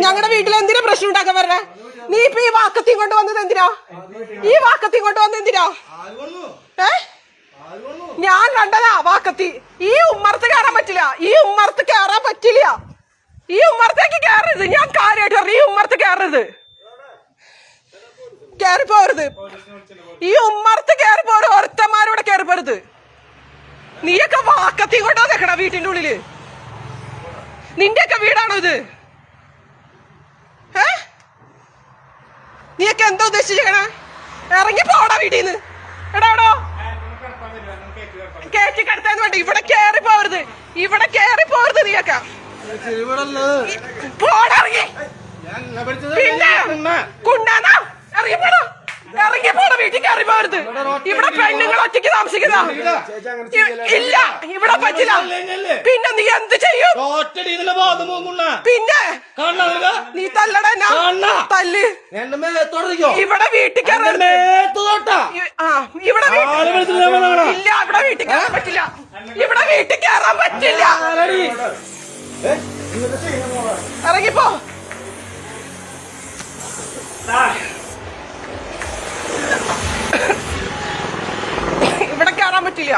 ഞങ്ങളുടെ വീട്ടിൽ എന്തിനാ പ്രശ്നം ഉണ്ടാക്കാൻ പറഞ്ഞ നീ ഇപ്പൊ ഈ വാക്കത്തി കൊണ്ട് വന്നത് എന്തിനാ? ഈ വാക്കത്തി കൊണ്ട് വന്നത് എന്തിനാ? ഏ? ഞാൻ കണ്ടതാ വാക്കത്തി. ഈ ഉമ്മർത്ത് കയറാൻ പറ്റില്ല. ഈ ഉമ്മർത്ത് കയറാൻ പറ്റില്ല. ഈ ഉമ്മർത്തേക്ക് കയറരുത് ഞാൻ കാര്യമായിട്ട് പറഞ്ഞു. ഈ ഉമ്മർത്ത് കയറരുത് കയറി പോരുത് ഈ ഉമ്മർത്ത് കയറി പോരു ഒരുത്തന്മാരോടെ കയറി പോരുത് നീയൊക്കെ വാക്കത്തി കൊണ്ടോ നിക്കണ വീട്ടിന്റെ ഉള്ളിൽ? നിന്റെയൊക്കെ വീടാണോ ഇത് ഏ നീയൊക്കെ എന്താ ഉദ്ദേശിച്ചേക്കണേ ഇറങ്ങി പോടാ വീട്ടിൽ നിന്ന് എടാ എടോ. കേക്ക് കടത്താന്ന് വേണ്ട ഇവിടെ കേറി പോവരുത് ഇവിടെ കേറി പോവരുത് നീയൊക്കെ പോടാ ഇറങ്ങി. പിന്നെ കുണ്ടാന്നാ ഇറങ്ങി പോടാ ഇറങ്ങി പോടാ വീട്ടിൽ കയറി പോരുത് ഇവിടെ പെണ്ണുങ്ങൾ ഒറ്റയ്ക്ക് താമസിക്കുന്ന. ഇല്ല. ഇവിടെ പറ്റില്ല. പിന്നെ നീ എന്ത് ചെയ്യും? പിന്നെ നീ തല്ലട എന്റെ മേത്തോട്ടിരിക്കോ ഇവിടെ വീട്ടിൽ ആ ഇവിടെ വീട്ടിൽ-. ഇല്ല ഇവിടെ വീട്ടിൽ കയറാൻ പറ്റില്ല. ഇവിടെ വീട്ടിൽ കയറാൻ പറ്റില്ല? ഇറങ്ങിപ്പോ. ഇവിടെ കയറാൻ പറ്റില്ല.